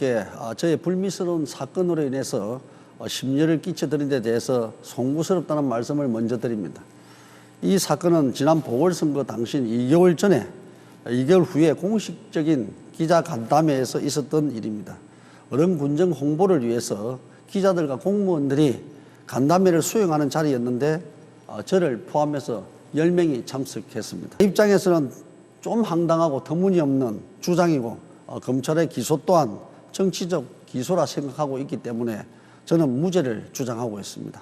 여러분께 아, 저의 불미스러운 사건으로 인해서 어, 심려를 끼쳐드린 데 대해서 송구스럽다는 말씀을 먼저 드립니다. 이 사건은 지난 보궐선거 당시 2개월 전에 2개월 후에 공식적인 기자 간담회에서 있었던 일입니다. 어른 군정 홍보를 위해서 기자들과 공무원들이 간담회를 수행하는 자리였는데 어, 저를 포함해서 10명이 참석했습니다. 입장에서는 좀 황당하고 터무니없는 주장이고 어, 검찰의 기소 또한 정치적 기소라 생각하고 있기 때문에 저는 무죄를 주장하고 있습니다.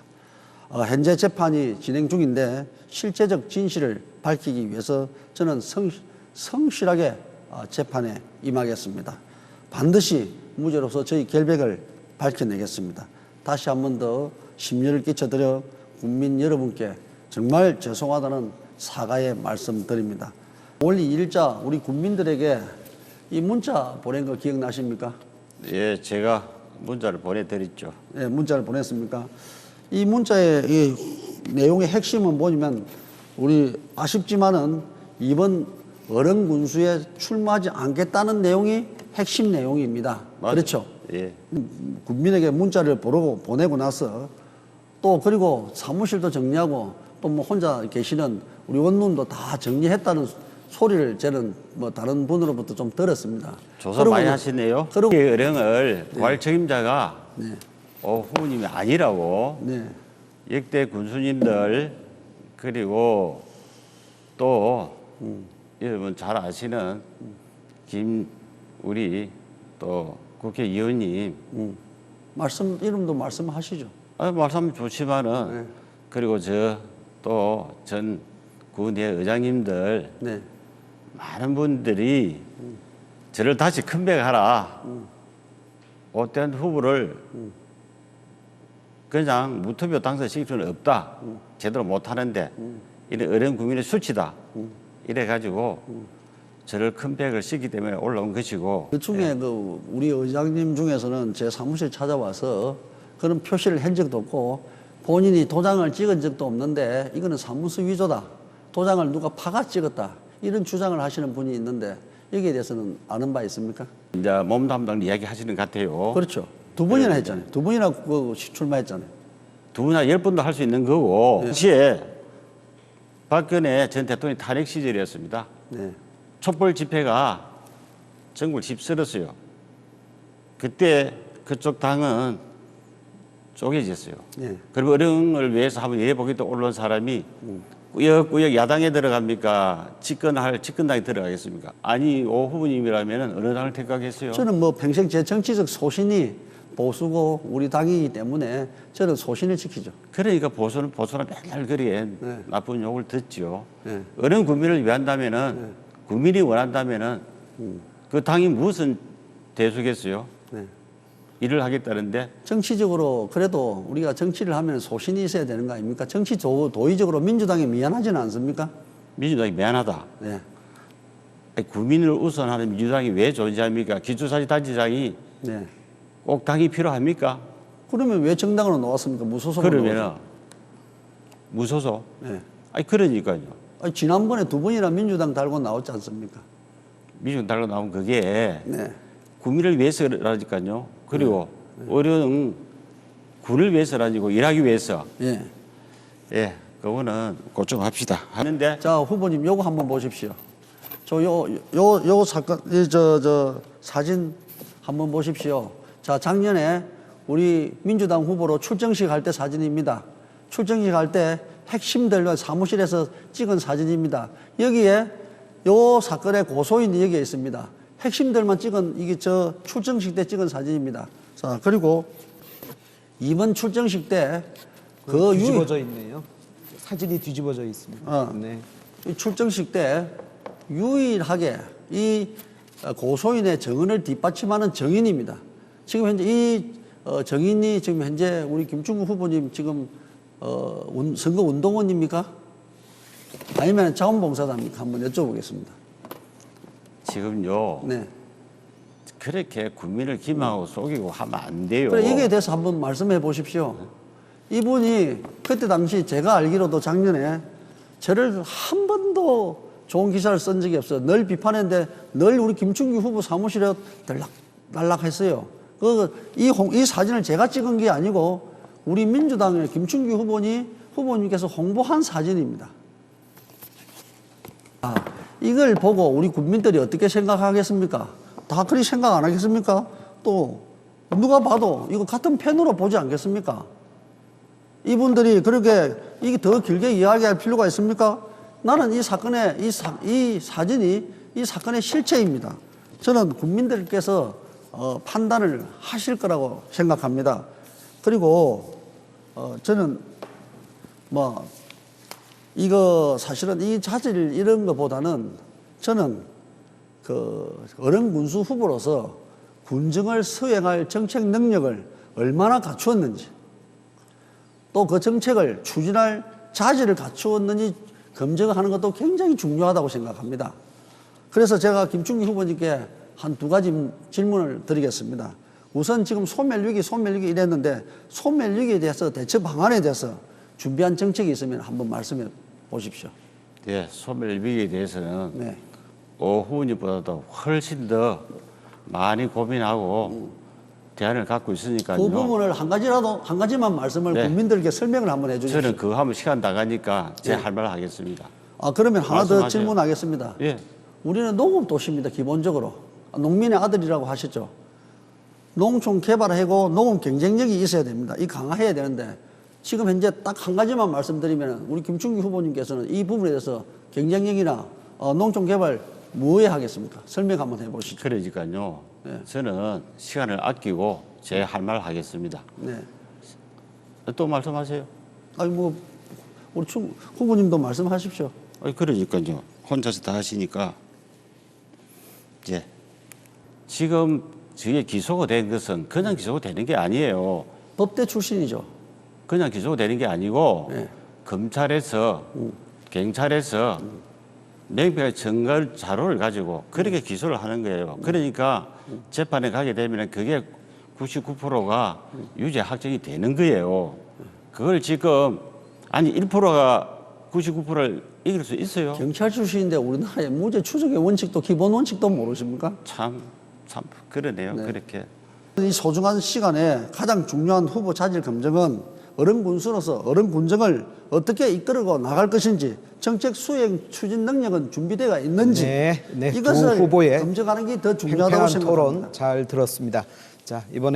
어, 현재 재판이 진행 중인데 실제적 진실을 밝히기 위해서 저는 성, 성실하게 어, 재판에 임하겠습니다. 반드시 무죄로서 저희 결백을 밝혀내겠습니다. 다시 한 번 더 심려를 끼쳐드려 국민 여러분께 정말 죄송하다는 사과의 말씀드립니다. 5월 2일자 우리 국민들에게 이 문자 보낸 거 기억나십니까? 예, 제가 문자를 보내드렸죠. 예, 문자를 보냈습니까? 이 문자의 이 내용의 핵심은 뭐냐면 우리 아쉽지만은 이번 어른 군수에 출마하지 않겠다는 내용이 핵심 내용입니다. 맞아요. 그렇죠? 예, 국민에게 문자를 보내고 보내고 나서 또 그리고 사무실도 정리하고 또 뭐 혼자 계시는 우리 원룸도 다 정리했다는 소리를 저는 뭐 다른 분으로부터 좀 들었습니다. 조사 많이 뭐- 하시네요. 그러고 이 어령을 부활 책임자가 네, 오 후보님이 아니라고 네, 역대 군수님들 그리고 또 음. 여러분 잘 아시는 김 우리 또 국회의원님 음. 말씀 이름도 말씀하시죠. 아, 말씀 좋지만은 네. 그리고 저 또 전 군의 의장님들 네, 많은 분들이 저를 다시 컴백하라. 못된 후보를 그냥 무투표 당선시킬 수는 없다. 제대로 못하는데 이런 어려운 국민의 수치다. 이래 가지고 저를 컴백을 시키기 때문에 올라온 것이고 그 중에 그 우리 의장님 중에서는 제 사무실 찾아와서 그런 표시를 한 적도 없고 본인이 도장을 찍은 적도 없는데 이거는 사무소 위조다. 도장을 누가 파가 찍었다. 이런 주장을 하시는 분이 있는데 여기에 대해서는 아는 바 있습니까? 이제 몸 담당 이야기 하시는 것 같아요. 그렇죠. 두 번이나 했잖아요. 두 번이나 그 출마했잖아요. 두 분이나 열 번도 할 수 있는 거고 네. 당시에 박근혜 전 대통령 탄핵 시절이었습니다. 네. 촛불 집회가 전국을 휩쓸었어요. 그때 그쪽 당은 쪼개졌어요. 네. 그리고 어령을 위해서 한번 예보기도 올라온 사람이 꾸역꾸역 야당에 들어갑니까? 집권할 집권당에 들어가겠습니까? 아니 오 후보님이라면 어느 당을 택하겠어요? 저는 뭐 평생 제 정치적 소신이 보수고 우리 당이기 때문에 저는 소신을 지키죠. 그러니까 보수는 보수는 맨날 그리에 네. 나쁜 욕을 듣죠. 네. 어느 국민을 위한다면은 국민이 원한다면은 그 당이 무슨 대수겠어요? 네. 일을 하겠다는데 정치적으로 그래도 우리가 정치를 하면 소신이 있어야 되는 거 아닙니까? 정치 도, 도의적으로 민주당에 미안하지는 않습니까? 민주당이 미안하다. 네. 아니, 국민을 우선하는 민주당이 왜 존재합니까? 기초사회단체장이 네. 꼭 당이 필요합니까? 그러면 왜 정당으로 나왔습니까? 무소속으로 나왔죠. 무소속. 네. 아니 그러니까요. 아니, 지난번에 두 번이나 민주당 달고 나왔지 않습니까? 민주당 달고 나온 그게 네. 국민을 위해서라니까요. 그리고 어려운 군을 위해서라니고 일하기 위해서. 예. 예, 그거는 고정합시다. 하는데 자, 후보님 요거 한번 보십시오. 저 요 요 요 사건 저저 사진 한번 보십시오. 자, 작년에 우리 민주당 후보로 출정식 할 때 사진입니다. 출정식 할 때 핵심들과 사무실에서 찍은 사진입니다. 여기에 요 사건의 고소인이 여기에 있습니다. 핵심들만 찍은 이게 저 출정식 때 찍은 사진입니다. 자, 그리고 이번 출정식 때그 유, 뒤집어져 있네요. 사진이 뒤집어져 있습니다. 어. 네. 이 출정식 때 유일하게 이 고소인의 정언을 뒷받침하는 정인입니다. 지금 현재 이 어, 정인이 지금 현재 우리 김충구 후보님 지금 어, 운- 선거 운동원입니까? 아니면 자원봉사자입니까? 한번 여쭤보겠습니다. 지금요 네. 그렇게 국민을 기망하고 속이고 하면 안 돼요. 그래 여기에 대해서 한번 말씀해 보십시오. 이분이 그때 당시 제가 알기로도 작년에 저를 한 번도 좋은 기사를 쓴 적이 없어요. 늘 비판했는데 늘 우리 김충기 후보 사무실에 들락 날락했어요. 그, 이, 홍- 이 사진을 제가 찍은 게 아니고 우리 민주당의 김충규 후보니, 후보님께서 홍보한 사진입니다. 아, 이걸 보고 우리 국민들이 어떻게 생각하겠습니까? 다 그리 생각 안 하겠습니까? 또 누가 봐도 이거 같은 펜으로 보지 않겠습니까? 이분들이 그렇게 이게 더 길게 이야기할 필요가 있습니까? 나는 이 사건의 이, 사, 이 사진이 이 사건의 실체입니다. 저는 국민들께서 어, 판단을 하실 거라고 생각합니다. 그리고 어, 저는 뭐 이거 사실은 이 자질 이런 것보다는 저는 그 어른 군수 후보로서 군정을 수행할 정책 능력을 얼마나 갖추었는지 또 그 정책을 추진할 자질을 갖추었는지 검증하는 것도 굉장히 중요하다고 생각합니다. 그래서 제가 김충기 후보님께 한 두 가지 질문을 드리겠습니다. 우선 지금 소멸위기, 소멸위기 이랬는데 소멸위기에 대해서 대처 방안에 대해서 준비한 정책이 있으면 한번 말씀해 보십시오. 예, 소멸위기에 대해서는 네. 오 후보님보다도 훨씬 더 많이 고민하고 대안을 갖고 있으니까요. 그 부분을 한 가지라도 한 가지만 말씀을 네. 국민들께 설명을 한번 해주십시오. 저는 그거 하면 시간 나가니까 제 할말 하겠습니다. 아 그러면 하나 더 말씀하세요. 질문하겠습니다. 예. 우리는 농업 도시입니다. 기본적으로 농민의 아들이라고 하셨죠. 농촌 개발하고 농업 경쟁력이 있어야 됩니다. 이 강화해야 되는데 지금 현재 딱 한 가지만 말씀드리면 우리 김충기 후보님께서는 이 부분에 대해서 경쟁력이나 어, 농촌 개발 뭐에 하겠습니까? 설명 한번 해보시죠. 그러니까요. 네. 저는 시간을 아끼고 제 할 말 하겠습니다. 네. 또 말씀하세요. 아니 뭐 우리 충 후보님도 말씀하십시오. 아니, 그러니까요. 혼자서 다 하시니까. 예. 지금 저게 기소가 된 것은 그냥 기소가 되는 게 아니에요. 법대 출신이죠. 그냥 기소가 되는 게 아니고 네. 검찰에서 경찰에서 명백한 증거 자료를 가지고 그렇게 기소를 하는 거예요. 그러니까 재판에 가게 되면 그게 99%가 유죄 확정이 되는 거예요. 그걸 지금 아니 1%가 99%를 이길 수 있어요. 경찰 출신인데 우리나라의 무죄 추적의 원칙도 기본 원칙도 모르십니까? 참, 참 그러네요. 그렇게. 이 소중한 시간에 가장 중요한 후보 자질 검증은 어른 군수로서 어른 군정을 어떻게 이끌고 나갈 것인지 정책 수행 추진 능력은 준비되어 있는지 네, 네, 두 이것을 후보의 검증하는 게 더 중요하다고 생각합니다. 토론 잘 들었습니다. 자 이번에.